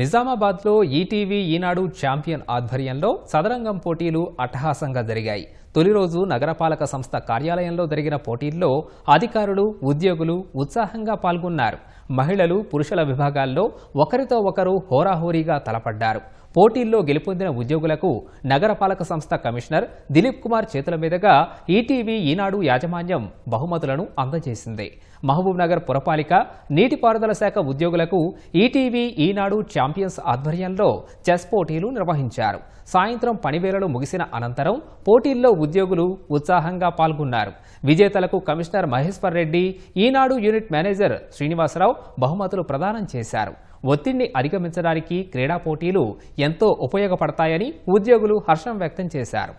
నిజామాబాద్లో ఈటీవీ ఈనాడు ఛాంపియన్ ఆధ్వర్యంలో సదరంగం పోటీలు అట్టహాసంగా జరిగాయి. తొలి రోజు నగరపాలక సంస్థ కార్యాలయంలో జరిగిన పోటీల్లో అధికారులు ఉద్యోగులు ఉత్సాహంగా పాల్గొన్నారు. మహిళలు పురుషుల విభాగాల్లో ఒకరితో ఒకరు హోరాహోరీగా తలపడ్డారు. పోటీల్లో గెలుపొందిన ఉద్యోగులకు నగరపాలక సంస్థ కమిషనర్ దిలీప్ కుమార్ చేతుల మీదుగా ఈటీవీ ఈనాడు యాజమాన్యం బహుమతులను అందజేసింది. మహబూబ్నగర్ పురపాలిక నీటిపారుదల శాఖ ఉద్యోగులకు ఈటీవీ ఈనాడు ఛాంపియన్స్ ఆధ్వర్యంలో చెస్ పోటీలు నిర్వహించారు. సాయంత్రం పనివేళలు ముగిసిన అనంతరం పోటీల్లో ఉద్యోగులు ఉత్సాహంగా పాల్గొన్నారు. విజేతలకు commissioner Maheshwar Reddy Eenadu unit manager Srinivasarao బహుమతులు ప్రదానం చేశారు. ఒత్తిడిని అధిగమించడానికి క్రీడా పోటీలు ఎంతో ఉపయోగపడతాయని ఉద్యోగులు హర్షం వ్యక్తం చేశారు.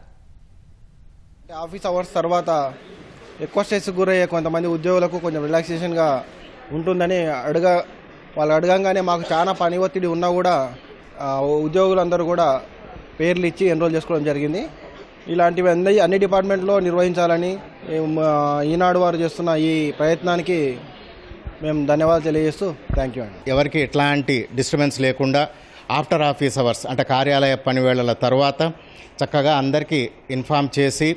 ఆఫీస్ అవర్స్ తర్వాత ఎక్కువ స్ట్రెస్ గురయ్యే కొంతమంది ఉద్యోగులకు కొంచెం రిలాక్సేషన్గా ఉంటుందని అడగ వాళ్ళు అడగంగానే మాకు చాలా పని ఒత్తిడి ఉన్నా కూడా ఉద్యోగులందరూ కూడా పేర్లు ఇచ్చి ఎన్రోల్ చేసుకోవడం జరిగింది. ఇలాంటివి అన్ని అన్ని డిపార్ట్మెంట్లో నిర్వహించాలని మేము, ఈనాడు వారు చేస్తున్న ఈ ప్రయత్నానికి మేము ధన్యవాదాలు తెలియజేస్తూ థ్యాంక్ యూ అండి. ఎవరికి ఎట్లాంటి డిస్టర్బెన్స్ లేకుండా ఆఫ్టర్ ఆఫీస్ అవర్స్ అంటే కార్యాలయ పనివేళల తర్వాత చక్కగా అందరికీ ఇన్ఫామ్ చేసి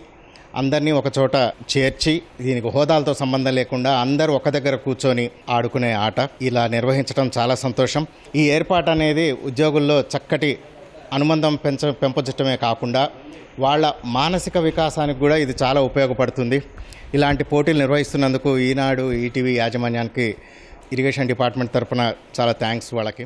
అందరినీ ఒకచోట చేర్చి దీనికి హోదాలతో సంబంధం లేకుండా అందరూ ఒక దగ్గర కూర్చొని ఆడుకునే ఆట ఇలా నిర్వహించడం చాలా సంతోషం. ఈ ఏర్పాటు అనేది ఉద్యోగుల్లో చక్కటి అనుబంధం పెంచ పెంపొచ్చటమే కాకుండా వాళ్ళ మానసిక వికాసానికి కూడా ఇది చాలా ఉపయోగపడుతుంది. ఇలాంటి పోటీలు నిర్వహిస్తున్నందుకు ఈనాడు ఈటీవీ యాజమాన్యానికి ఇరిగేషన్ డిపార్ట్మెంట్ తరఫున చాలా థ్యాంక్స్ వాళ్ళకి.